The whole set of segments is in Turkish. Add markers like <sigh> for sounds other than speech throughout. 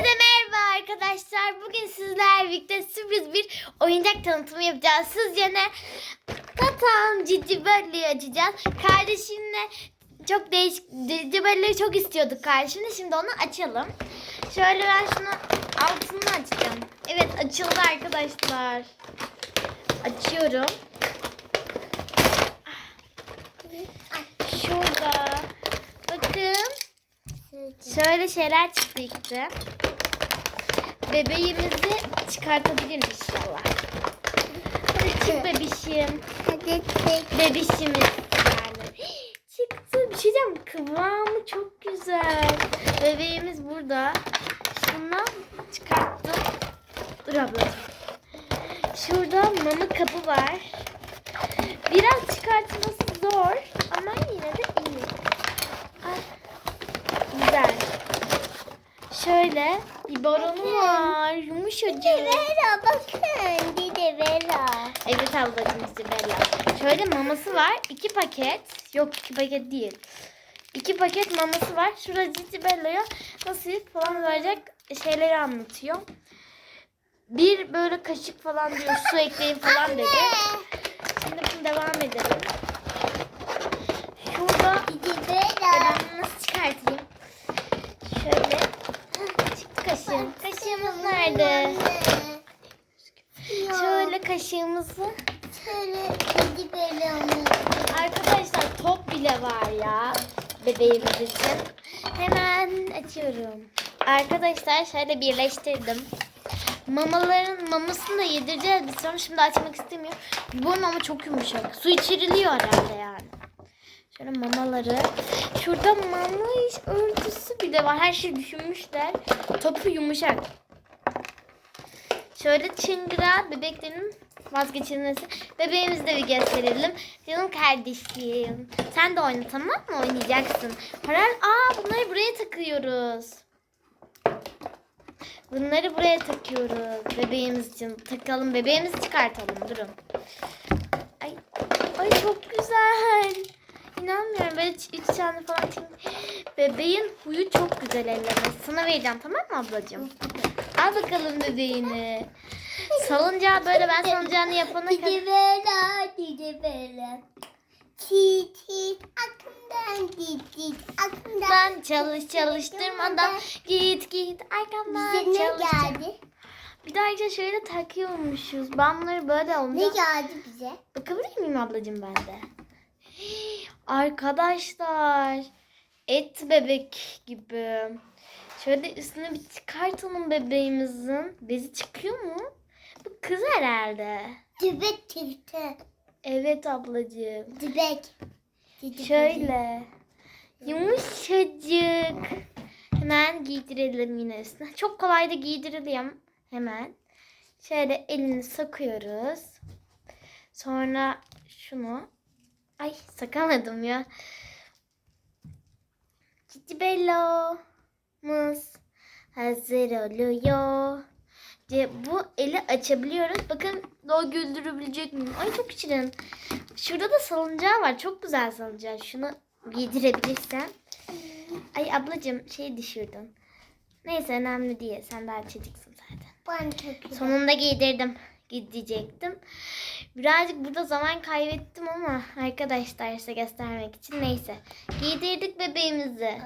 Hepinize merhaba arkadaşlar. Bugün sizlerle birlikte sürpriz bir oyuncak tanıtımı yapacağız. Sizce ne? Tatam Cici Bölle'yi açacağız. Kardeşimle çok değişik Cici Bölle'yi çok istiyorduk kardeşimle. Şimdi onu açalım. Şöyle ben şunu altını açacağım. Evet açıldı arkadaşlar. Açıyorum. Şurada. Bakın. Şöyle şeyler çıktı. Bebeğimizi çıkartabiliriz inşallah. Hadi çık bebişim. Hadi tek. Bebişimiz yani. <gasps> Çıktı. Bir şey diyeceğim. Kıvamı çok güzel. Bebeğimiz burada. Şunu çıkarttım. Dur ablacığım. Şurada mama kabı var. Biraz çıkartması zor ama yine de iyi. Ay, güzel. Şöyle baronu var. Yumuşacık. Vera bakın. Dede Vera. Evet ablacığım Sibella. Şöyle maması var. iki paket. Yok iki paket değil. İki paket maması var. Şurada Cici Bella'ya nasıl falan verecek şeyleri anlatıyor. Bir böyle kaşık falan diyor. Su ekleyin falan dedi. Şimdi bunu devam edelim. Şurada Dede Vera. ben bunu nasıl çıkartayım? Şöyle. Hah, Çıktı kaşığım. Kaşığımız nerede? Kaşığımızı. Şöyle Dede Vera'nın. Arkadaşlar top bile var ya bebeğimiz için. Hemen açıyorum. Arkadaşlar şöyle birleştirdim. Mamaların mamasını da yedireceğiz biz sonra. Şimdi açmak istemiyorum. Bu mama çok yumuşak. Su içiriliyor herhalde yani. Şöyle mamaları. Şurada mama örtüsü bile var. Her şey düşünmüşler. Topu yumuşak. Şöyle çıngıra bebeklerin vazgeçilmesi. Bebeğimizi de bir gösterelim. Canım kardeşim. Sen de oyna tamam mı? Oynayacaksın. Paral, aa bunları buraya takıyoruz. Bunları buraya takıyoruz. Bebeğimiz için takalım. Bebeğimizi çıkartalım. Durun. Ay, ay çok güzel. İnanmıyorum. Böyle üç, üç tane falan. Bebeğin huyu çok güzel elleme. Sana vereceğim tamam mı ablacığım? Al bakalım bebeğini. Salıncağı böyle ben salıncağını yapana kadar. Dede Vera. Dede Vera. Tit tit aklımdan dit dit aklımdan. Ben çalış çalıştırmadan git git arkamdan Bize ne geldi? Bir de ayrıca şöyle takıyormuşuz. Ben bunları böyle Ne geldi bize? bakabilir miyim ablacığım ben de? Arkadaşlar et bebek gibi. Şöyle üstüne bir çıkartalım bebeğimizin. Bezi çıkıyor mu? Bu kız herhalde. Dibek tifte. Evet ablacığım. Dibek. Dede Şöyle. Yumuşacık. Hemen giydirelim yine üstüne. Çok kolay da giydiriliyor hemen. Şöyle elini sokuyoruz. Sonra şunu. Ay sakamadım ya. Cici Bella'mız hazır oluyor. Diye bu eli açabiliyoruz. Bakın o güldürebilecek miyim? Ay çok şirin. Şurada da salıncağı var. Çok güzel salıncağı. Şunu giydirebilirsen. Ay ablacığım şey düşürdün. Neyse önemli değil. Sen daha çocuksun zaten. Ben çok. Sonunda giydirdim. Gidecektim. Birazcık burada zaman kaybettim ama arkadaşlar size göstermek için neyse. Giydirdik bebeğimizi.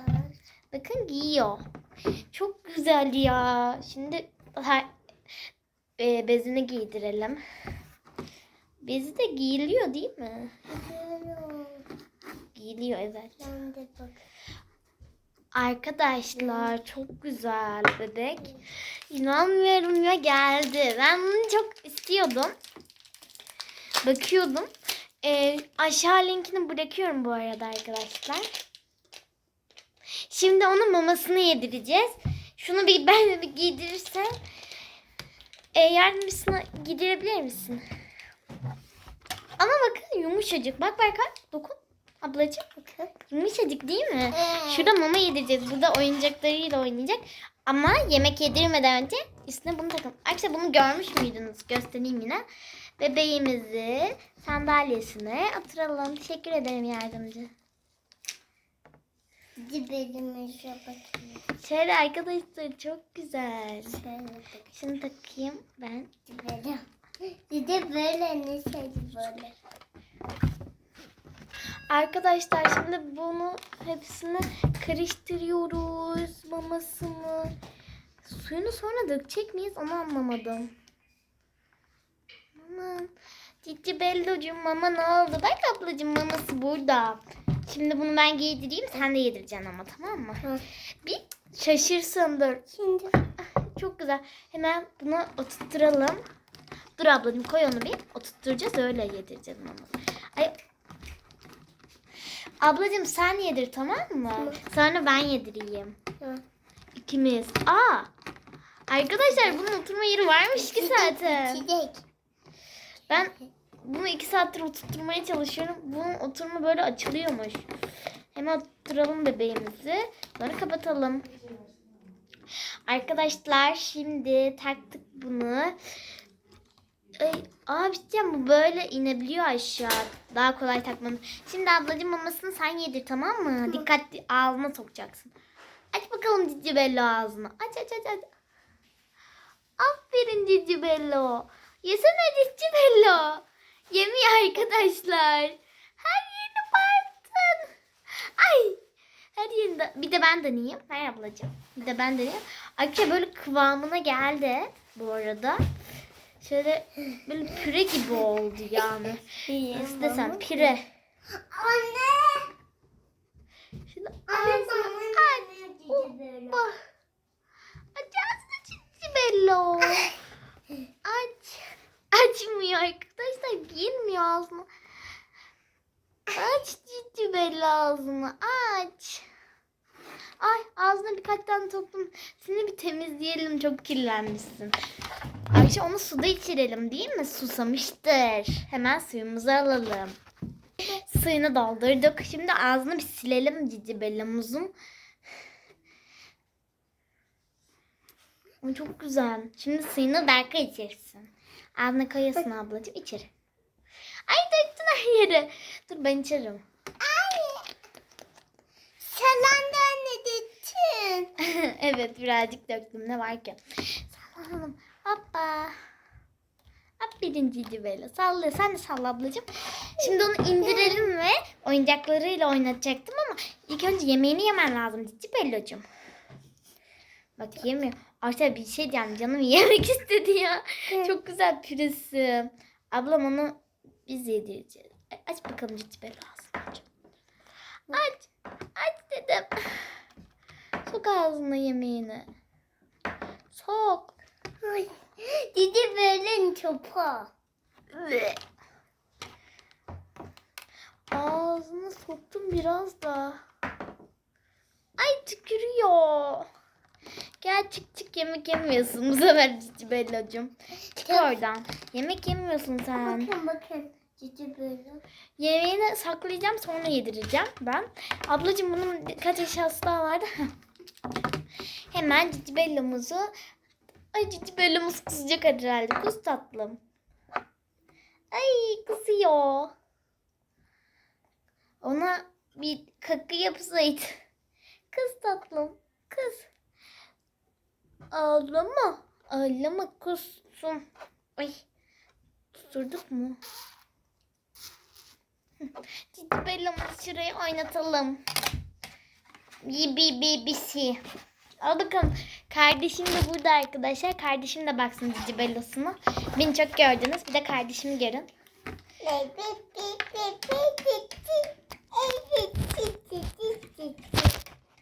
Bakın giyiyor. Çok güzel ya. Şimdi e, bezini giydirelim. Bezi de giyiliyor değil mi? Giyiliyor evet. Ben de bak. Arkadaşlar çok güzel bebek. İnanmıyorum ya geldi. Ben bunu çok istiyordum. Bakıyordum. Ee, aşağı linkini bırakıyorum bu arada arkadaşlar. Şimdi onun mamasını yedireceğiz. Şunu bir <laughs> ben bir giydirirsem. E, yardımcısına giydirebilir misin? Ama bakın yumuşacık. Bak Berkay dokun. Ablacığım bakın. Yumuşacık değil mi? Evet. Şurada mama yedireceğiz. Burada oyuncaklarıyla oynayacak. Ama yemek yedirmeden önce üstüne bunu takalım. Arkadaşlar bunu görmüş müydünüz? Göstereyim yine. Bebeğimizi sandalyesine oturalım. Teşekkür ederim yardımcı. Belimize bakayım. Şöyle arkadaşlar çok güzel. Şöyle. Şunu takayım ben. Belim. Cici böyle ne sevdi böyle. Arkadaşlar şimdi bunu hepsini karıştırıyoruz. Mamasını. Suyunu sonra dökecek miyiz onu anlamadım. Aman. Cici Bello'cum mama ne oldu? Bak ablacığım maması burada. Şimdi bunu ben giydireyim sen de yedireceksin ama tamam mı? Hı. Bir şaşırsın dur. Şimdi Çok güzel. Hemen bunu oturtturalım. Dur ablacığım koy onu bir. Oturtturacağız öyle yedireceğiz onu. Ay. Ablacığım sen yedir tamam mı? Tamam. Sonra ben yedireyim. Hı. İkimiz. Aa. Arkadaşlar bunun oturma yeri varmış ki zaten. Çilek. Ben bunu iki saattir oturtmaya çalışıyorum. Bunun oturma böyle açılıyormuş. Hemen oturtalım bebeğimizi. Sonra kapatalım. Arkadaşlar şimdi taktık bunu. Ay, aa biteceğim bu böyle inebiliyor aşağı. Daha kolay takmam. Şimdi ablacığım mamasını sen yedir tamam mı? Dikkatli ağzına sokacaksın. Aç bakalım Cici Bello ağzını. Aç aç aç aç. Aferin Cici Bello. Yesene Cici Bello. Yemiyor arkadaşlar. Her yerini bağırdın. Ay. Her yerinde. Bir de ben deneyeyim. Ver ablacığım. Bir de ben deneyeyim. Arkadaşlar böyle kıvamına geldi bu arada. Şöyle böyle püre gibi oldu yani. Nasıl desem püre. Anne. Şimdi Anne bana aç. Aç ağzını Cici Bello. Aç. Açmıyor arkadaşlar. Girmiyor ağzına. Aç Cici Bello ağzını. Aç. Ay ağzına birkaç tane toplum. Seni bir temizleyelim. Çok kirlenmişsin. Ayşe onu suda içirelim değil mi? Susamıştır. Hemen suyumuzu alalım. Suyunu doldurduk. Şimdi ağzını bir silelim Cici Bello'muzun. O çok güzel. Şimdi suyunu Berk'a içirsin. Ağzına koyuyorsun ablacığım içir. Ay döktün her yere. Dur ben içerim. Sen anne ne dedin? <laughs> evet birazcık döktüm ne var ki. Sallalım. Hoppa. Aferin Cici Bella. Salla. Sen de salla ablacığım. Şimdi onu indirelim ve oyuncaklarıyla oynatacaktım ama ilk önce yemeğini yemen lazım Cici Bella'cığım. Bak yemiyor. Arkadaşlar bir şey diyeceğim. Canım yemek <laughs> istedi ya. Çok güzel püresi. Ablam onu biz yedireceğiz. Aç bakalım Bella ağzını aç. Aç. Aç dedim. Sok ağzına yemeğini. Sok. Ay, Cici böyle topa. Ağzına soktum biraz da. Ay tükürüyor. Gel çık çık yemek yemiyorsun <laughs> bu sefer Cici Bella'cığım. Çık oradan. Yemek yemiyorsun sen. Bakın bakın. Cici böyle. Yemeğini saklayacağım sonra yedireceğim ben. Ablacığım bunun kaç eşyası daha vardı. <laughs> Hemen Cici Bella'mızı Ay Cici Bella'mız kızacak herhalde. Kız tatlım. Ay kızıyor. Ona bir kakı yapsaydı. <laughs> Kız tatlım. Kız. Ağlama. Ağlama kuzum. Ay. Tuturduk mu? <laughs> Cici Bella'mızı şuraya oynatalım. Bi bi bi bisi. Al bakalım. Kardeşim de burada arkadaşlar. Kardeşim de baksın Cici Bella'sına. Beni çok gördünüz. Bir de kardeşimi görün.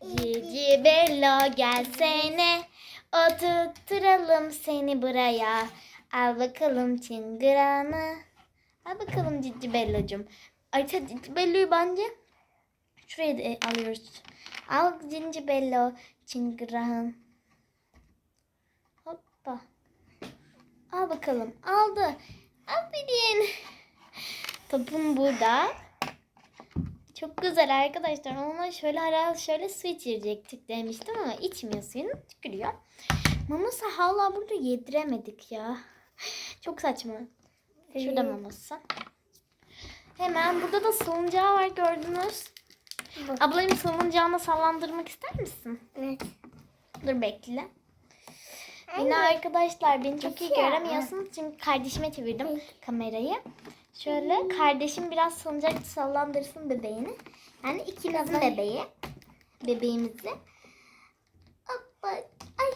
Cici Bella gelsene. Oturtturalım seni buraya. Al bakalım çıngıranı. Al bakalım Cici Bella'cığım. Ay Cici Bella'yı bence şuraya da alıyoruz. Al Cici Bella çıngıran. Hoppa. Al bakalım. Aldı. Aferin. Topum burada. Çok güzel arkadaşlar. Ona şöyle ara şöyle su içirecektik demiştim ama içmiyor suyunu tükürüyor. Maması hala burada yediremedik ya. Çok saçma. Şurada maması. Hemen burada da salıncağı var gördünüz. Ablayım salıncağını sallandırmak ister misin? Evet. Dur bekle. Yine arkadaşlar beni çok iyi göremiyorsunuz çünkü kardeşime çevirdim kamerayı. Şöyle kardeşim biraz salıncak sallandırsın bebeğini. Yani ikimizin bebeği. Bebeğimizi. Hoppa. Ay.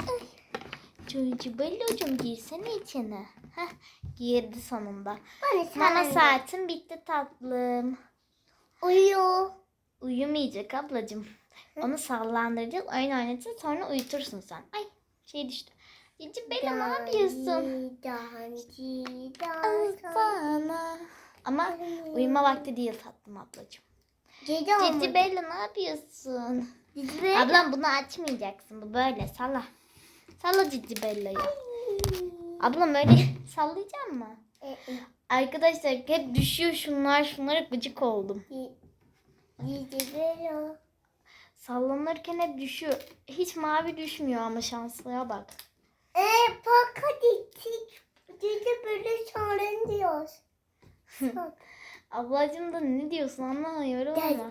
Ay. Çocuğu Bello'cum girsene içine. Heh, girdi sonunda. Bana saatin bitti tatlım. Uyu. Uyumayacak ablacığım. Onu sallandıracağız, oyun oynatacağız sonra uyutursun sen. Ay şey düştü. Cici Bella ne yapıyorsun? Bana. Ama uyuma vakti değil tatlım ablacığım. Cici Bella ne yapıyorsun? Cici Ablam bunu açmayacaksın. Bu böyle salla. Salla Cici Bella'yı. Ablam öyle <laughs> sallayacak mı? Arkadaşlar hep düşüyor şunlar. Şunlara gıcık oldum. Cici Bella. Sallanırken hep düşüyor. Hiç mavi düşmüyor ama şanslıya bak. Ee, bak hadi. Cici Bella sorun diyoruz. <laughs> Ablacığım da ne diyorsun anlamıyorum Gel. ama.